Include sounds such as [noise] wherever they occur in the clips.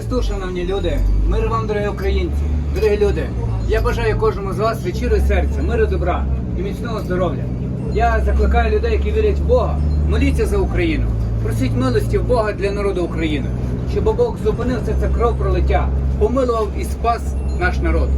Христу, шановні люди, мир вам, дорогі українці, дорогі люди. Я бажаю кожному з вас від щирого серця, миру, добра і міцного здоров'я. Я закликаю людей, які вірять в Бога, моліться за Україну, просіть милості в Бога для народу України, щоб Бог зупинив це, це кров пролиття, помилував і спас наш народ.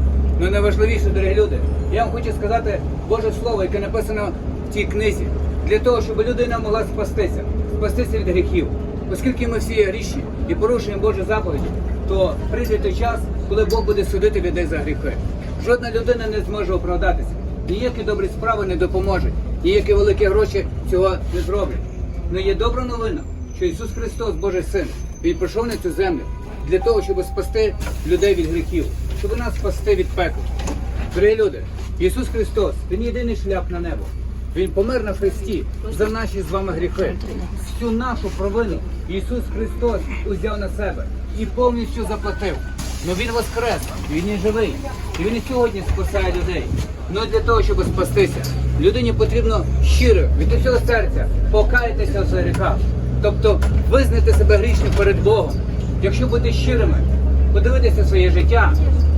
Ну найважливіше, дорогі люди, я вам хочу сказати Боже Слово, яке написано в цій книзі, для того, щоб людина могла спастися, спастися від гріхів. Оскільки ми всі є грішні і порушуємо Божі заповіді, то прийде той час, коли Бог буде судити людей за гріхи. Жодна людина не зможе оправдатися. Ніякі добрі справи не допоможуть, ніякі великі гроші цього не зроблять. Но є добра новина, що Ісус Христос, Божий Син, Він прийшов на цю землю для того, щоб спасти людей від гріхів, щоб нас спасти від пекла. Дорогі люди, Ісус Христос, Він єдиний шлях на небо. Він помер на Христі за наші з вами гріхи. Всю нашу провину Ісус Христос узяв на себе і повністю заплатив. Ну Він воскрес, Він є живий. І Він і сьогодні спасає людей. Ну для того, щоб спастися, людині потрібно щиро, від усього серця покаятися в своїх гріхах. Тобто визнати себе грішним перед Богом. Якщо бути щирими, подивитися своє життя,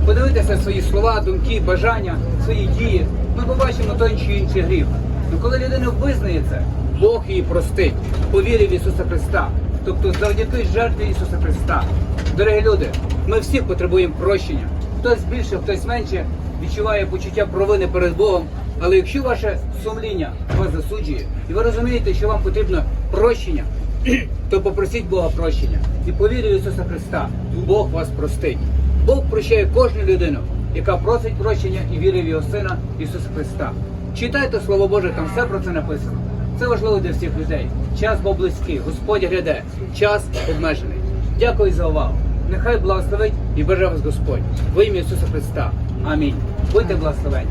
подивитися свої слова, думки, бажання, свої дії, ми побачимо той чи інший гріх. Ну коли людина визнає це, Бог її простить по вірі в Ісуса Христа. Тобто завдяки жертві Ісуса Христа. Дорогі люди, ми всі потребуємо прощення. Хтось більше, хтось менше відчуває почуття провини перед Богом. Але якщо ваше сумління вас засуджує, і ви розумієте, що вам потрібно прощення, [clears throat] то попросіть Бога прощення. І по вірі в Ісуса Христа Бог вас простить. Бог прощає кожну людину, яка просить прощення і вірить в його Сина Ісуса Христа. Читайте Слово Боже, там все про це написано. Це важливо для всіх людей. Час був близький, Господь гряде, час обмежений. Дякую за увагу. Нехай благословить і береже вас Господь. Во ім'я Ісуса Христа. Амінь. Будьте благословені.